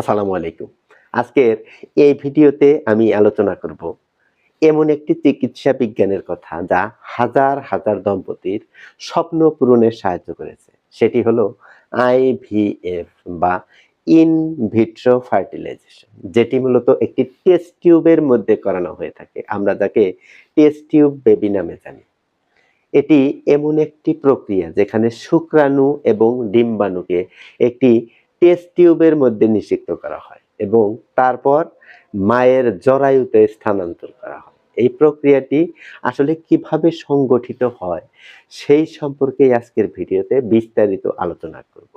আসসালামু আলাইকুম। আজকের এই ভিডিওতে আমি আলোচনা করব এমন একটি চিকিৎসা বিজ্ঞানের কথা যা হাজার হাজার দম্পতির স্বপ্ন পূরণে সাহায্য করেছে। সেটি হলো আইভিএফ বা ইন ভিট্রো ফার্টিলাইজেশন, যেটি মূলত একটি টেস্ট টিউবের মধ্যে করানো হয়ে থাকে। আমরা যাকে টেস্ট টিউব বেবি নামে জানি। এটি এমন একটি প্রক্রিয়া যেখানে শুক্রাণু এবং ডিম্বাণুকে একটি টেস্ট টিউবের মধ্যে নিষিক্ত করা হয় এবং তারপর মায়ের জরায়ুতে স্থানান্তর করা হয়। এই প্রক্রিয়াটি আসলে কীভাবে সংগঠিত হয় সেই সম্পর্কে আজকের ভিডিওতে বিস্তারিত আলোচনা করব।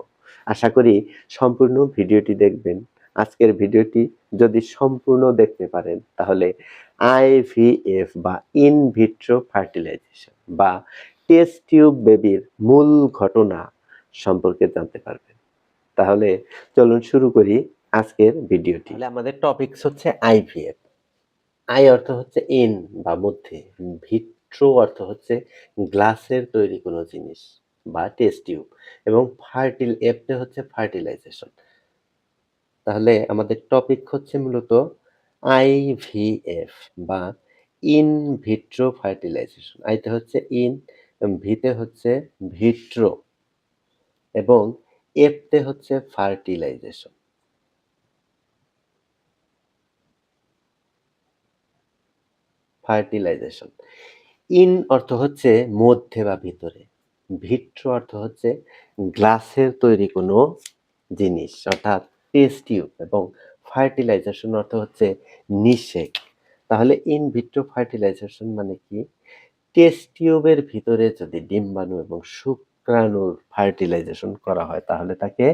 আশা করি সম্পূর্ণ ভিডিওটি দেখবেন। আজকের ভিডিওটি যদি সম্পূর্ণ দেখতে পারেন, তাহলে আইভিএফ বা ইন ভিট্রো ফার্টিলাইজেশন বা টেস্ট টিউব বেবির মূল ঘটনা সম্পর্কে জানতে পারবেন। তাহলে চলুন শুরু করি আজকের ভিডিওটি। আমাদের টপিকস হচ্ছে আইভিএফ আই অর্থ হচ্ছে ইন বা মধ্যে ভিট্রো অর্থ হচ্ছে গ্লাসের তৈরি কোনো জিনিস বা টেস্ট টিউব এবং ফার্টিল এফতে হচ্ছে ফার্টিলাইজেশন তাহলে আমাদের টপিক হচ্ছে মূলত আইভিএফ বা ইন ভিট্রো ফার্টিলাইজেশন আইতে হচ্ছে ইন ভিতে হচ্ছে ভিট্রো এবং এফতে হচ্ছে ফার্টিলাইজেশন। ফার্টিলাইজেশন। ইন অর্থ হচ্ছে মধ্যে বা ভিতরে। ভিট্রো অর্থ হচ্ছে গ্লাসের তৈরি কোনো জিনিস, অর্থাৎ টেস্ট টিউব এবং ফার্টিলাইজেশন অর্থ হচ্ছে নিষেক। তাহলে ইন ভিট্রো ফার্টিলাইজেশন মানে কি? টেস্ট টিউবের ভিতরে যদি ডিম্বাণু এবং শুক্রাণুর ফার্টিলাইজেশন করা হয় তাহলে তাকে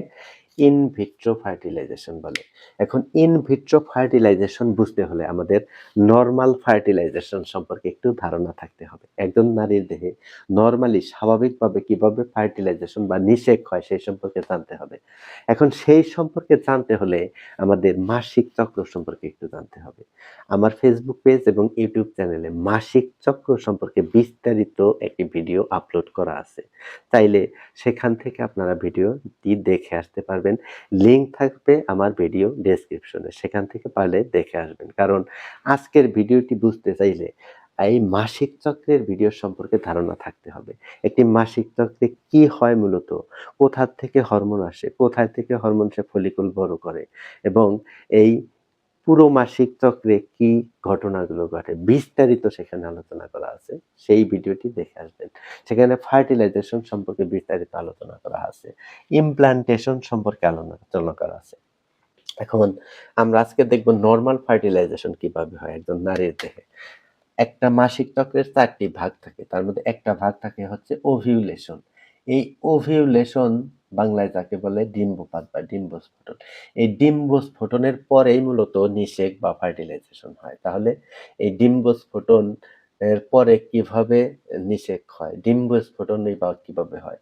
ইন ভিট্রো ফার্টিলাইজেশন বলে। এখন ইন ভিট্রো ফার্টিলাইজেশন বুঝতে হলে আমাদের নর্মাল ফার্টিলাইজেশন সম্পর্কে একটু ধারণা থাকতে হবে। একজন নারীর দেহে নর্মালি স্বাভাবিকভাবে কীভাবে ফার্টিলাইজেশন বা নিষেক হয় সেই সম্পর্কে জানতে হবে। এখন সেই সম্পর্কে জানতে হলে আমাদের মাসিক চক্র সম্পর্কে একটু জানতে হবে। আমার ফেসবুক পেজ এবং ইউটিউব চ্যানেলে মাসিক চক্র সম্পর্কে বিস্তারিত একটি ভিডিও আপলোড করা আছে। চাইলে সেখান থেকে আপনারা ভিডিওটি দেখে আসতে পারবেন। লিংক থাকবে আমার ভিডিও ডেসক্রিপশনে সেখান থেকে পারলে দেখে আসবেন। কারণ আজকের ভিডিওটি বুঝতে চাইলে এই মাসিক চক্রের ভিডিও সম্পর্কে ধারণা থাকতে হবে। একটি মাসিক চক্রে কি হয় মূলত? কোথা থেকে হরমোন আসে? কোথায় থেকে হরমোন সে ফলিকুল বড় করে? এবং এই পুরো মাসিক চক্রে কি ঘটনাগুলো ঘটে বিস্তারিত সেখানে আলোচনা করা আছে, সেই ভিডিওটি দেখে আসবেন। সেখানে ফার্টিলাইজেশন সম্পর্কে বিস্তারিত আলোচনা করা আছে, ইমপ্লান্টেশন সম্পর্কে আলোচনা করা আছে। এখন আমরা আজকে দেখব নর্মাল ফার্টিলাইজেশন কীভাবে হয় একজন নারীর দেহে। একটা মাসিক চক্রের চারটি ভাগ থাকে, তার মধ্যে একটা ভাগ থাকে হচ্ছে ওভিউলেশন। এই ওভিউলেশন বাংলায় যাকে বলে ডিম্বপাত বা ডিম্বস্ফোটন। এই ডিম্বস্ফোটনের পরেই মূলত নিষেক বা ফার্টিলাইজেশন হয়। তাহলে এই ডিম্বস্ফোটন এর পরে কীভাবে নিষেক হয়? ডিম্বস্ফোটনই বা কীভাবে হয়?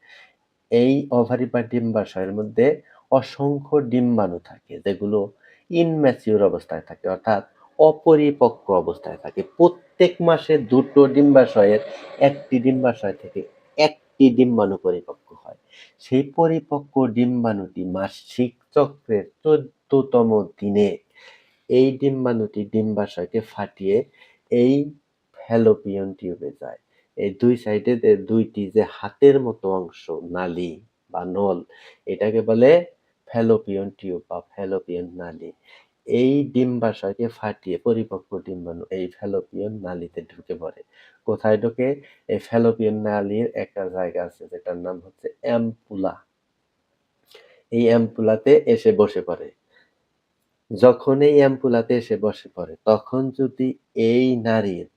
এই ওভারি বা ডিম্বাশয়ের মধ্যে অসংখ্য ডিম্বাণু থাকে, যেগুলো ইনম্যাচিউর অবস্থায় থাকে, অর্থাৎ অপরিপক্ক অবস্থায় থাকে। প্রত্যেক মাসে দুটো ডিম্বাশয়ের একটি ডিম্বাশয় থেকে একটি ডিম্বাণু পরিপক্ক হয়। সেই পরিপক্ক ডিম্বাণুটি মাসিক চক্রের চোদ্দতম দিনে এই ডিম্বাণুটি ডিম্বাশয়কে ফাটিয়ে এই ফ্যালোপিয়ন টিউবে যায়। এই দুই সাইডে যে দুইটি যে হাতের মতো অংশ, নালি বা নল, এটাকে বলে ফ্যালোপিয়ন টিউব বা ফ্যালোপিয়ন নালী। এই ডিম্বাশয়কে ফাটিয়ে পরিপক্ক ডিম্বাণু এই ফ্যালোপিয়ন নালীতে ঢুকে পড়ে। কোথায় ঢুকে? এই ফ্যালোপিয়ন নালীর একটা জায়গা আছে, যেটার নাম হচ্ছে অ্যাম্পুলা। এই অ্যাম্পুলাতে এসে বসে পড়ে। যখন এই অ্যাম্পুলাতে এসে বসে পড়ে, তখন যদি এই নারীর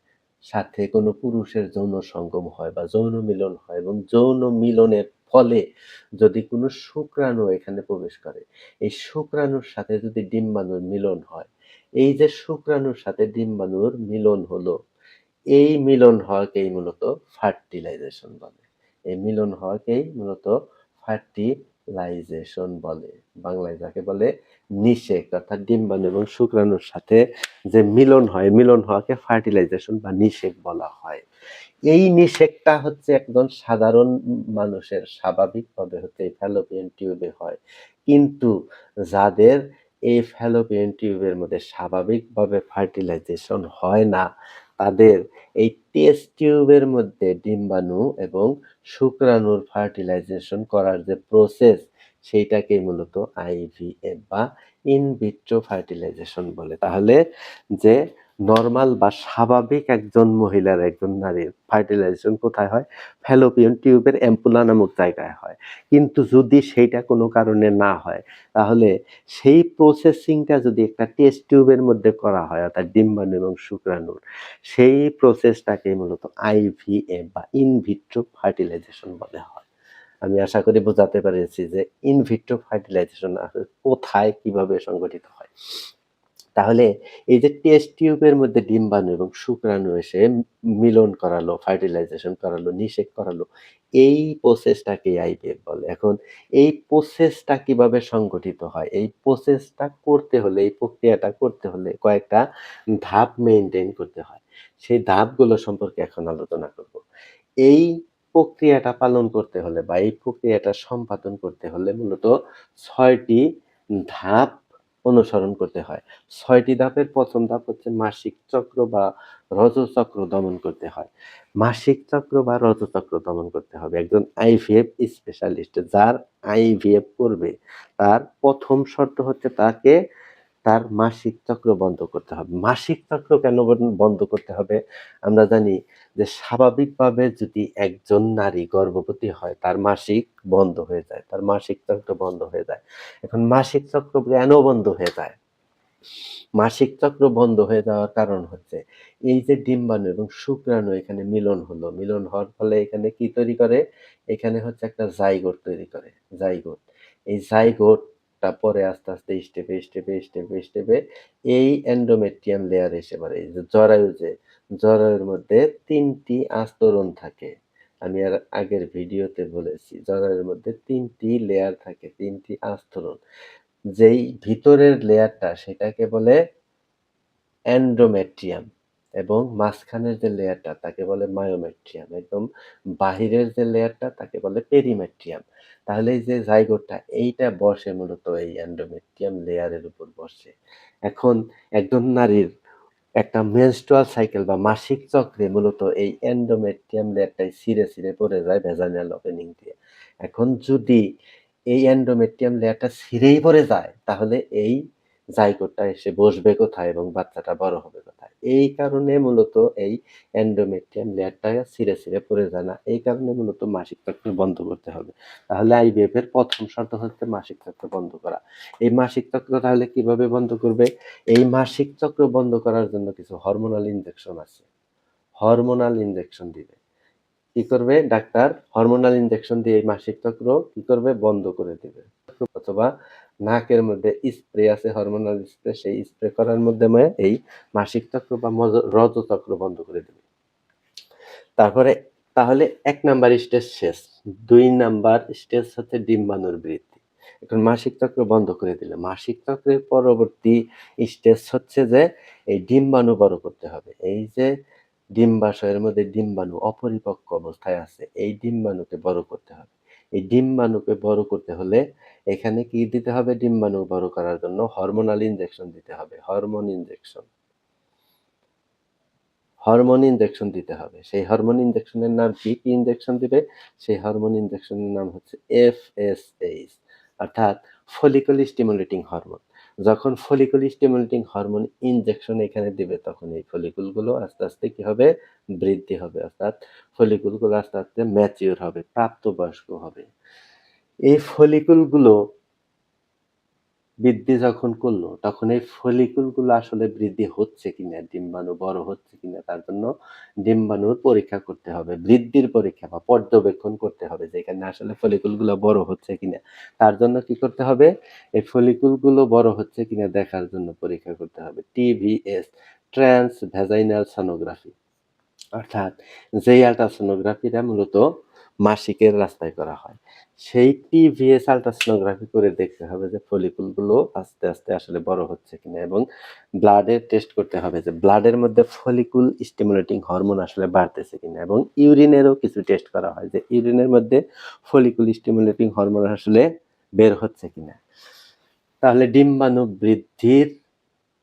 সাথে কোনো পুরুষের যৌন সঙ্গম হয় বা যৌন মিলন হয় এবং যৌন মিলনের ফলে যদি কোনো শুক্রাণু এখানে প্রবেশ করে, এই শুক্রাণুর সাথে যদি ডিম্বাণুর মিলন হয়, এই যে শুক্রাণুর সাথে ডিম্বাণুর মিলন হলো, এই মিলন হওয়াকেই মূলত ফার্টিলাইজেশন বলে। এই মিলন হওয়াকেই মূলত ফার্টিলাইজেশন বলে। বাংলায় যাকে বলে নিষেক, অর্থাৎ ডিম্বাণু এবং শুক্রাণুর সাথে যে মিলন হয়, মিলন হওয়াকে ফার্টিলাইজেশন বা নিষেক বলা হয়। এই নিষেকটা হচ্ছে একজন সাধারণ মানুষের স্বাভাবিকভাবে হতে ফ্যালোপিয়ান টিউবে হয়। কিন্তু যাদের এই ফ্যালোপিয়ান টিউবের মধ্যে স্বাভাবিকভাবে ফার্টিলাইজেশন হয় না, তাদের এই টেস্ট টিউবের মধ্যে ডিম্বাণু এবং শুক্রাণুর ফার্টিলাইজেশন করার যে প্রসেস সেইটাকেই মূলত আইভিএফ বা ইনভিট্রো ফার্টিলাইজেশন বলে। তাহলে যে নর্মাল বা স্বাভাবিক একজন মহিলার একজন নারীর ফার্টিলাইজেশন কোথায় হয়? ফ্যালোপিয়ান টিউবের অ্যাম্পুলা নামক জায়গায় হয়। কিন্তু যদি সেইটা কোনো কারণে না হয়, তাহলে সেই প্রসেসিংটা যদি একটা টেস্ট টিউবের মধ্যে করা হয়, অর্থাৎ ডিম্বাণু এবং শুক্রাণুর, সেই প্রসেসটাকে মূলত আইভিএফ বা ইনভিট্রো ফার্টিলাইজেশন বলা হয়। আমি আশা করি বোঝাতে পেরেছি যে ইনভিট্রো ফার্টিলাইজেশন কোথায় কীভাবে সংগঠিত হয়। তাহলে এই যে টেস্ট টিউবের মধ্যে ডিম্বাণু এবং শুক্রাণু এসে মিলন করালো ফার্টিলাইজেশন করালো, নিষেক করালো, এই প্রসেসটাকে আইভিএফ বলে? এখন এই প্রসেসটা কীভাবে সংগঠিত হয়? এই প্রসেসটা করতে হলে, এই প্রক্রিয়াটা করতে হলে কয়েকটা ধাপ মেনটেন করতে হয়। সেই ধাপগুলো সম্পর্কে এখন আলোচনা করব। এই প্রক্রিয়াটা পালন করতে হলে বা এই প্রক্রিয়াটা সম্পাদন করতে হলে মূলত ছয়টি ধাপ অনুসরণ করতে হয়। ছয়টি ধাপের প্রথম ধাপ হচ্ছে মাসিক চক্র বা রজচক্র দমন করতে হয়। মাসিক চক্র বা রজচক্র দমন করতে হবে। একজন আইভিএফ স্পেশালিস্ট যার আইভিএফ করবে, তার প্রথম শর্ত হচ্ছে তাকে তার মাসিক চক্র বন্ধ করতে হবে। মাসিক চক্র কেন বন্ধ করতে হবে? আমরা জানি যে স্বাভাবিকভাবে যদি একজন নারী গর্ভবতী হয়, তার মাসিক বন্ধ হয়ে যায়, তার মাসিক চক্র বন্ধ হয়ে যায়। এখন মাসিক চক্র কেন বন্ধ হয়ে যায়? মাসিক চক্র বন্ধ হয়ে যাওয়ার কারণ হচ্ছে, এই যে ডিম্বাণু এবং শুক্রাণু এখানে মিলন হলো। মিলন হওয়ার ফলে এখানে কি তৈরি করে? এখানে হচ্ছে একটা জাইগোট তৈরি করে, জাইগোট। এই জাইগোটটা পরে আস্তে আস্তে স্টেপে স্টেপে স্টেপে স্টেপে এই এন্ডোমেট্রিয়াম লেয়ার এসে পারে এই যে জরায়ু যে, জরায়ুর মধ্যে তিনটি আস্তরণ থাকে। আমি আর আগের ভিডিওতে বলেছি, জরায়ুর মধ্যে তিনটি লেয়ার থাকে, তিনটি আস্তরণ। যেই ভিতরের লেয়ারটা সেটাকে বলে এন্ডোমেট্রিয়াম এবং মাঝখানের যে লেয়ারটা, তাকে বলে মায়োমেট্রিয়াম একদম বাহিরের যে লেয়ারটা, তাকে বলে পেরিমেট্রিয়াম। তাহলে এই যে জাইগোটটা, এইটা বসে মূলত এই অ্যান্ডোমেট্রিয়াম লেয়ারের উপর বসে। এখন একজন নারীর একটা মেনস্ট্রুয়াল সাইকেল বা মাসিক চক্রে মূলত এই অ্যান্ডোমেট্রিয়াম লেয়ারটাই ছিঁড়ে ছিঁড়ে পড়ে যায় ভেজানিয়াল ওপেনিং দিয়ে। এখন যদি এই অ্যান্ডোমেট্রিয়াম লেয়ারটা ছিঁড়েই পড়ে যায়, তাহলে এই জাইগোটটা এসে বসবে কোথায় এবং বাচ্চাটা বড় হবে কোথায়? এই কারণে মূলত এই এন্ডোমেট্রিয়াম লেয়ারটা ছিঁড়ে ছিঁড়ে পড়ে যায় না। এই কারণে মূলত মাসিক চক্র বন্ধ করতে হবে। তাহলে আইভিএফ এর প্রথম শর্ত হচ্ছে মাসিক চক্র বন্ধ করা। এই মাসিক চক্র তাহলে কীভাবে বন্ধ করবে? এই মাসিক চক্র বন্ধ করার জন্য কিছু হরমোনাল ইনজেকশন আছে। হরমোনাল ইনজেকশন দিবে। কি করবে? ডাক্তার হরমোনাল ইনজেকশন দিয়ে এই মাসিক চক্র কি করবে? বন্ধ করে দিবে। অথবা নাকের মধ্যে স্প্রে আছে হরমোনাল স্প্রে সেই স্প্রে করার মাধ্যমে এই মাসিক চক্র বা মজ- চক্র বন্ধ করে দেবে। তারপরে, তাহলে এক নাম্বার স্টেজ শেষ, দুই নাম্বার স্টেজ হচ্ছে ডিম্বাণুর বৃদ্ধি। এখন মাসিক চক্র বন্ধ করে দিলে, মাসিক চক্রের পরবর্তী স্টেজ হচ্ছে যে এই ডিম্বাণু বড় করতে হবে। এই যে ডিম্বাশয়ের মধ্যে ডিম্বাণু অপরিপক্ক অবস্থায় আছে, এই ডিম্বাণুকে বড় করতে হবে। এই ডিম্বাণুকে বড় করতে হলে এখানে কি দিতে হবে? ডিম্বাণু বড় করার জন্য হরমোনাল ইনজেকশন দিতে হবে হরমোন ইনজেকশন হরমোন ইনজেকশন দিতে হবে। সেই হরমোন ইনজেকশনের নাম কি? কি ইনজেকশন দিবে? সেই হরমোন ইনজেকশনের নাম হচ্ছে এফএসএইচ অর্থাৎ ফলিকল স্টিমুলেটিং হরমোন যখন ফলিকুল স্টিমুলেটিং হরমোন ইনজেকশন এখানে দিবে, তখন এই ফলিকুলগুলো আস্তে আস্তে কি হবে? বৃদ্ধি হবে। অর্থাৎ ফলিকুলগুলো আস্তে আস্তে ম্যাচিওর হবে, প্রাপ্তবয়স্ক হবে। এই ফলিকুলগুলো বৃদ্ধি যখন করল, তখন এই ফলিকুলগুলো আসলে বৃদ্ধি হচ্ছে কিনা, ডিম্বাণু বড় হচ্ছে কিনা, তার জন্য ডিম্বাণুর পরীক্ষা করতে হবে, বৃদ্ধির পরীক্ষা বা পর্যবেক্ষণ করতে হবে যেখানে আসলে ফলিকুলগুলো বড় হচ্ছে কিনা। তার জন্য কি করতে হবে? এই ফলিকুলগুলো বড় হচ্ছে কিনা দেখার জন্য পরীক্ষা করতে হবে টিভিএস ট্রান্স ভ্যাজাইনাল সোনোগ্রাফি অর্থাৎ যেই আলট্রাসোনোগ্রাফিটা মূলত মাসিকের রাস্তায় করা হয়। সেই টিভিএস আলট্রাসোনোগ্রাফি করে দেখতে হবে যে ফলিকুলগুলো আস্তে আস্তে আসলে বড় হচ্ছে কিনা এবং ব্লাডের টেস্ট করতে হবে যে ব্লাডের মধ্যে ফলিকুল স্টিমুলেটিং হরমোন আসলে বাড়তেছে কিনা এবং ইউরিনেরও কিছু টেস্ট করা হয় যে ইউরিনের মধ্যে ফলিকুল স্টিমুলেটিং হরমোন আসলে বের হচ্ছে কিনা। তাহলে ডিম্বাণু বৃদ্ধির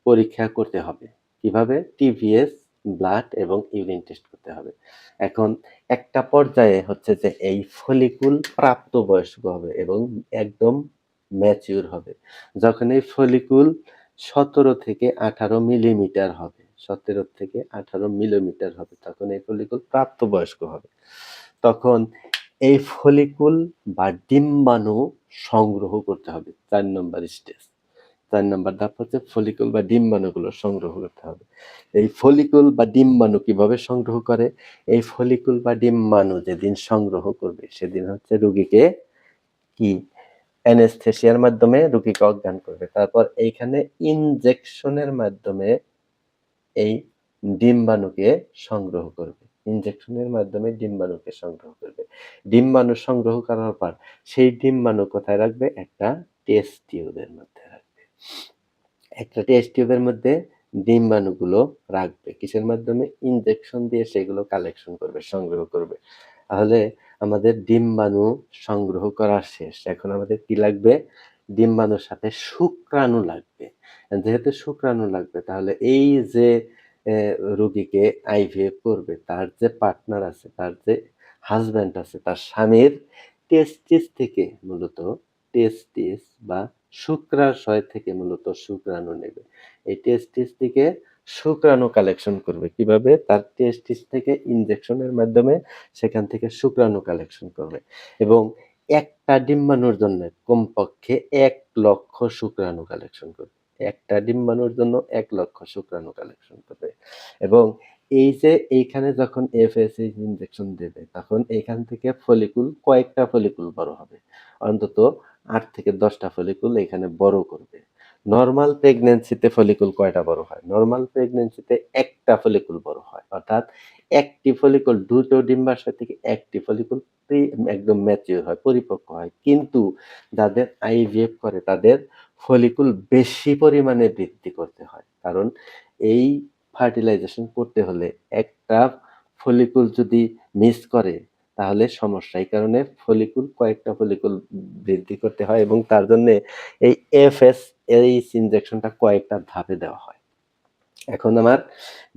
পরীক্ষা করতে হবে। কীভাবে? টিভিএস ব্লাড এবং ইউরিন টেস্ট করতে হবে। এখন একটা পর্যায়ে হচ্ছে যে এই ফলিকুল প্রাপ্তবয়স্ক হবে এবং একদম ম্যাচিউর হবে। যখন এই ফলিকুল সতেরো থেকে আঠারো মিলিমিটার হবে, সতেরো থেকে আঠারো মিলিমিটার হবে, তখন এই ফলিকুল প্রাপ্তবয়স্ক হবে। তখন এই ফলিকুল বা ডিম্বাণু সংগ্রহ করতে হবে, চার নম্বর স্টেজ চার নম্বর ধাপ হচ্ছে ফলিকুল বা ডিম্বাণুগুলো সংগ্রহ করতে হবে। এই ফলিকুল বা ডিম্বাণু কীভাবে সংগ্রহ করে? এই ফলিকুল বা ডিম্বাণু যেদিন সংগ্রহ করবে, সেদিন হচ্ছে রুগীকে কি? অ্যানেস্থেশিয়ার মাধ্যমে রুগীকে অজ্ঞান করবে। তারপর এইখানে ইনজেকশনের মাধ্যমে এই ডিম্বাণুকে সংগ্রহ করবে। ইনজেকশনের মাধ্যমে ডিম্বাণুকে সংগ্রহ করবে। ডিম্বাণু সংগ্রহ করার পর সেই ডিম্বাণু কোথায় রাখবে? একটা টেস্ট টিউবের মধ্যে একটা টেস্ট টিউবের মধ্যে ডিম্বাণুগুলো রাখবে। কিসের মাধ্যমে? ইনজেকশন দিয়ে সেগুলো কালেকশন করবে, সংগ্রহ করবে। তাহলে আমাদের ডিম্বাণু সংগ্রহ করা শেষ। এখন আমাদের কি লাগবে? ডিম্বাণুর সাথে শুক্রাণু লাগবে। যেহেতু শুক্রাণু লাগবে, তাহলে এই যে রুগীকে আইভিএফ করবে, তার যে পার্টনার আছে, তার যে হাজব্যান্ড আছে, তার স্বামীর টেস্টিস থেকে মূলত টেস্টিস বা শুক্রাশয় থেকে মূলত শুক্রাণু নেবে। এই টেস্টিস থেকে শুক্রাণু কালেকশন করবে। কীভাবে? তার টেস্টিস থেকে ইনজেকশনের মাধ্যমে সেখান থেকে শুক্রাণু কালেকশন করবে। এবং একটা ডিম্বাণুর জন্য কমপক্ষে এক লক্ষ শুক্রাণু কালেকশন করবে। একটা ডিম্বাণুর জন্য এক লক্ষ শুক্রাণু কালেকশন করবে। এবং এই যে এইখানে যখন এফএসএইচ ইনজেকশন দেবে, তখন এইখান থেকে ফলিকুল কয়েকটা ফলিকুল বড় হবে। অন্তত আট থেকে দশটা ফলিকুল এখানে বড় করবে। নর্মাল প্রেগনেন্সিতে ফলিকুল কয়টা বড় হয়? নর্মাল প্রেগনেন্সিতে একটা ফলিকুল বড় হয়। অর্থাৎ একটি ফলিকুল দুটো ডিম্বাশয় থেকে একটি ফলিকুল একদম ম্যাচিওর হয়, পরিপক্ক হয়। কিন্তু যাদের আইভিএফ করে, তাদের ফলিকুল বেশি পরিমাণে বৃদ্ধি করতে হয়। কারণ এই ফার্টিলাইজেশন করতে হলে একটা ফলিকুল যদি মিস করে, তাহলে সমস্যা। এই কারণে ফলিকুল কয়েকটা ফলিকুল বৃদ্ধি করতে হয় এবং তার জন্য এই এফ এস এই ইনজেকশনটা কয়েকটা ধাপে দেওয়া হয়। এখন আমার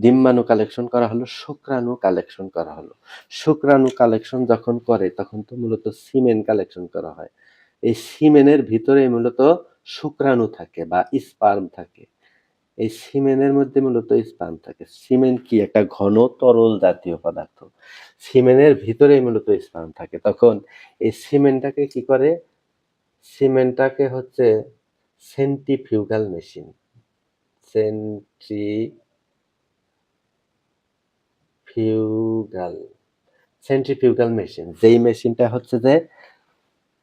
ডিম্বাণু কালেকশন করা হলো, শুক্রাণু কালেকশন করা হলো। শুক্রাণু কালেকশন যখন করে, তখন তো মূলত সিমেন কালেকশন করা হয়। এই সিমেনের ভিতরে মূলত শুক্রাণু থাকে বা স্পার্ম থাকে। এই সিমেনের মধ্যে মূলত স্পার্ম থাকে। সিমেন্ট কি? একটা ঘন তরল জাতীয় পদার্থ। সিমেনের ভিতরে মূলত স্পার্ম থাকে। তখন এই সিমেন্টটাকে কি করে? সিমেন্টটাকে হচ্ছে সেন্টিফিউগাল মেশিন সেন্ট্রি সেন্ট্রিফিউগাল সেন্ট্রিফিউগাল মেশিন যেই মেশিনটা হচ্ছে যে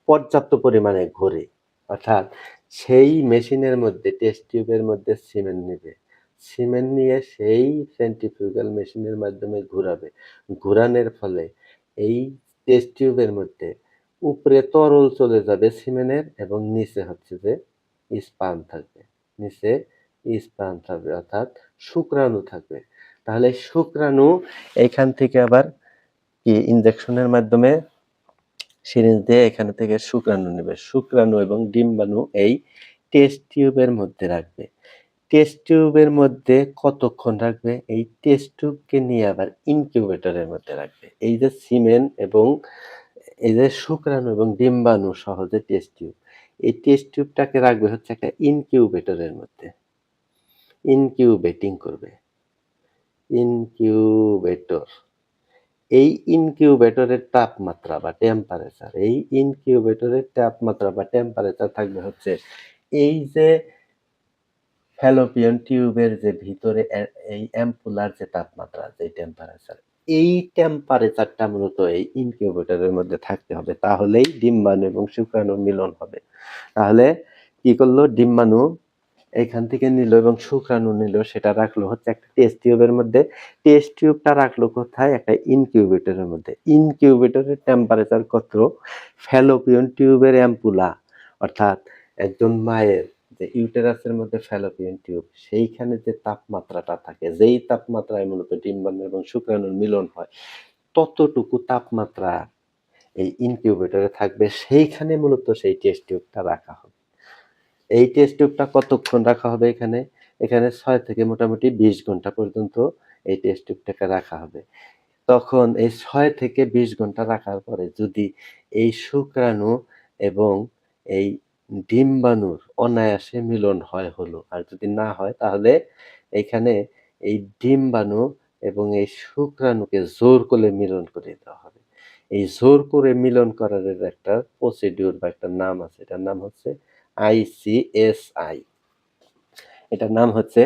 পর্যাপ্ত পরিমাণে ঘোরে। অর্থাৎ সেই মেশিনের মধ্যে টেস্ট টিউবের মধ্যে সিমেন্ট নেবে। সিমেন্ট নিয়ে সেই সেন্ট্রিফিউগাল মেশিনের মাধ্যমে ঘুরাবে। ঘুরানোর ফলে এই টেস্ট টিউবের মধ্যে উপরে তরল চলে যাবে সিমেন্টের এবং নিচে হচ্ছে যে স্পান থাকবে। নিচে স্পাম থাকবে, অর্থাৎ শুক্রাণু থাকবে। তাহলে শুক্রাণু এখান থেকে আবার কি ইনজেকশনের মাধ্যমে সিরিঞ্জ দিয়ে এখানে থেকে শুক্রাণু নেবে। শুক্রাণু এবং ডিম্বাণু এই টেস্ট টিউবের মধ্যে রাখবে। টেস্ট টিউবের মধ্যে কতক্ষণ রাখবে? এই টেস্ট টিউবকে নিয়ে আবার ইনকিউবেটরের মধ্যে রাখবে। এই যে সিমেন্ট এবং এই যে শুক্রাণু এবং ডিম্বাণু সহজে টেস্ট টিউব এই টেস্ট টিউবটাকে রাখবে হচ্ছে একটা ইনকিউবেটরের মধ্যে। ইনকিউবেটিং করবে। ইনকিউবেটর এই ইনকিউবেটরের তাপমাত্রা বা টেম্পারেচার এই ইনকিউবেটরের তাপমাত্রা বা টেম্পারেচার থাকবে হচ্ছে এই যে ফ্যালোপিয়ন টিউবের যে ভিতরে এই অ্যাম্পুলার যে তাপমাত্রা, যে টেম্পারেচার এই টেম্পারেচারটা মূলত এই ইনকিউবেটরের মধ্যে থাকতে হবে। তাহলেই ডিম্বাণু এবং শুক্রাণুর মিলন হবে। তাহলে কি করল? ডিম্বাণু এখান থেকে নিল এবং শুক্রাণু নিল, সেটা রাখল হচ্ছে একটা টেস্ট টিউবের মধ্যে। টেস্ট টিউবটা রাখল কোথায়? একটা ইনকিউবেটরের মধ্যে। ইনকিউবেটরের টেম্পারেচার কত? ফ্যালোপিয়ন টিউবের অ্যাম্পুলা অর্থাৎ একজন মায়ের যে ইউটেরাসের মধ্যে ফ্যালোপিয়ন টিউব সেইখানে যে তাপমাত্রাটা থাকে, যেই তাপমাত্রায় মূলত ডিম্বাণু এবং শুক্রাণুর মিলন হয়, ততটুকু তাপমাত্রা এই ইনকিউবেটরে থাকবে। সেইখানে মূলত সেই টেস্ট টিউবটা রাখা হবে এই টেস্ট টিউবটা কতক্ষণ রাখা হবে এখানে? এখানে ছয় থেকে মোটামুটি বিশ ঘণ্টা পর্যন্ত এই টেস্ট টিউবটাকে রাখা হবে। তখন এই ছয় থেকে বিশ ঘণ্টা রাখার পরে যদি এই শুক্রাণু এবং এই ডিম্বাণুর অনায়াসে মিলন হয় হলো, আর যদি না হয় তাহলে এখানে এই ডিম্বাণু এবং এই শুক্রাণুকে জোর করে মিলন করে দেওয়া হবে। এই জোর করে মিলন করার একটা প্রসিডিউর বা একটা নাম আছে, এটার নাম হচ্ছে আইসিএসআই এটার নাম হচ্ছে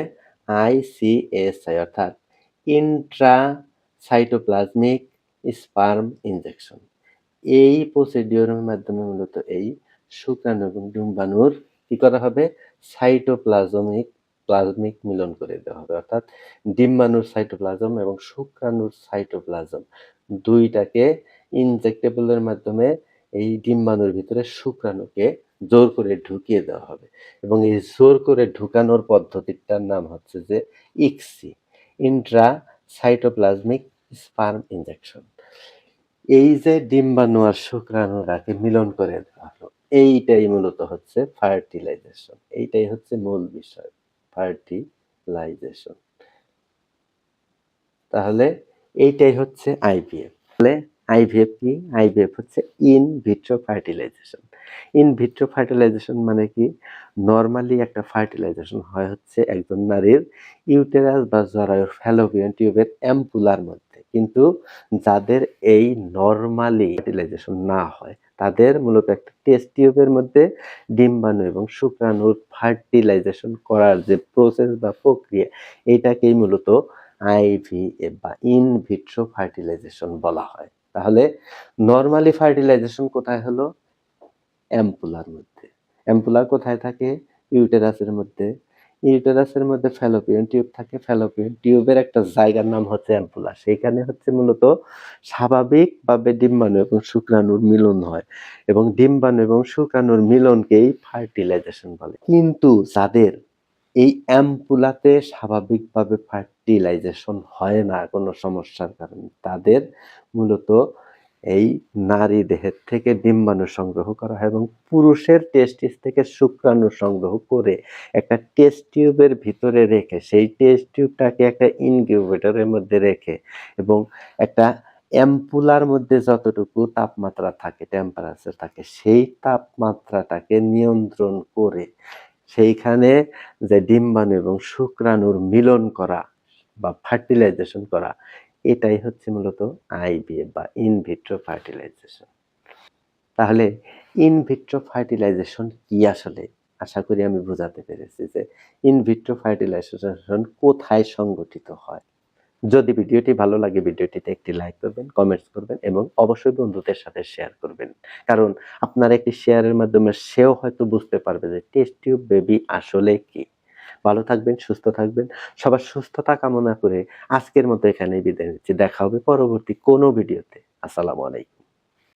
আইসিএসআই অর্থাৎ ইন্ট্রা সাইটোপ্লাজমিক স্পার্ম ইনজেকশন এই প্রসিডিওরের মাধ্যমে মূলত এই শুক্রাণু এবং ডিম্বাণুর কি করা হবে? সাইটোপ্লাজমিক প্লাজমিক মিলন করে দেওয়া হবে, অর্থাৎ ডিম্বাণুর সাইটোপ্লাজম এবং শুক্রাণুর সাইটোপ্লাজম দুইটাকে ইনজেক্টেবলের মাধ্যমে এই ডিম্বাণুর ভিতরে শুক্রাণুকে জোর করে ঢুকিয়ে দেওয়া হবে। এবং এই জোর করে ঢুকানোর পদ্ধতিটার নাম হচ্ছে যে ICSI intra cytoplasmic sperm injection. এই যে ডিম্বাণু আর শুক্রাণুরাকে মিলন করে দেওয়া হলো, এইটাই মূলত হচ্ছে ফার্টিলাইজেশন। এইটাই হচ্ছে মূল বিষয়, ফার্টিলাইজেশন। তাহলে এইটাই হচ্ছে আইভিএফ তাহলে আইভিএফ কি? আইভিএফ হচ্ছে in vitro fertilisation. In vitro fertilisation মানে কি? নর্মালি একটা ফার্টিলাইজেশন হয় হচ্ছে একজন নারীর ইউটেরাস বা জরায়ুর ফ্যালোপিয়ান টিউবের অ্যাম্পুলার মধ্যে। কিন্তু যাদের এই নর্মালি ফার্টিলাইজেশন না হয়, তাদের মূলত একটা টেস্ট টিউবের মধ্যে ডিম্বাণু এবং শুক্রাণুর ফার্টিলাইজেশন করার যে প্রসেস বা প্রক্রিয়া, এটাকেই মূলত আইভিএফ বা ইন ভিট্রো ফার্টিলাইজেশন বলা হয়। তাহলে নর্মালি ফার্টিলাইজেশন কোথায় হলো? অ্যাম্পুলার মধ্যে। অ্যাম্পুলার কোথায় থাকে? ইউটেরাসের মধ্যে। ইউটেরাসের মধ্যে ফ্যালোপিয়ান টিউব থাকে। ফ্যালোপিয়ান টিউবের একটা জায়গার নাম হচ্ছে অ্যাম্পুলা সেখানে হচ্ছে মূলত স্বাভাবিকভাবে ডিম্বাণু এবং শুক্রাণুর মিলন হয় এবং ডিম্বাণু এবং শুক্রাণুর মিলনকেই ফার্টিলাইজেশন বলে। কিন্তু যাদের এই অ্যাম্পুলাতে স্বাভাবিকভাবে ফার্টিলাইজেশন হয় না কোনো সমস্যার কারণে, তাদের মূলত এই নারী দেহের থেকে ডিম্বাণু সংগ্রহ করা হয় এবং পুরুষের টেস্টিস থেকে শুক্রাণু সংগ্রহ করে একটা টেস্ট টিউবের ভিতরে রেখে, সেই টেস্ট টিউবটাকে একটা ইনকিউবেটরের মধ্যে রেখে এবং একটা অ্যাম্পুলার মধ্যে যতটুকু তাপমাত্রা থাকে টেম্পারেচার থাকে, সেই তাপমাত্রাটাকে নিয়ন্ত্রণ করে সেইখানে যে ডিম্বাণু এবং শুক্রাণুর মিলন করা বা ফার্টিলাইজেশন করা, এটাই হচ্ছে মূলত আইভিএফ বা ইনভিট্রো ফার্টিলাইজেশন তাহলে ইনভিট্রো ফার্টিলাইজেশন কি আসলে? আশা করি আমি বোঝাতে পেরেছি যে ইনভিট্রো ফার্টিলাইজেশন কোথায় সংগঠিত হয়। যদি ভিডিওটি ভালো লাগে, ভিডিওটিতে একটি লাইক করবেন কমেন্টস করবেন এবং অবশ্যই বন্ধুদের সাথে শেয়ার করবেন। কারণ আপনার একটি শেয়ারের মাধ্যমে সেও হয়তো বুঝতে পারবে যে টেস্ট টিউব বেবি আসলে কি। ভালো থাকবেন, সুস্থ থাকবেন। সবার সুস্থতা কামনা করে আজকের মতো এখানেই বিদায় নিচ্ছি। দেখা হবে পরবর্তী কোনো ভিডিওতে। আসসালামু আলাইকুম।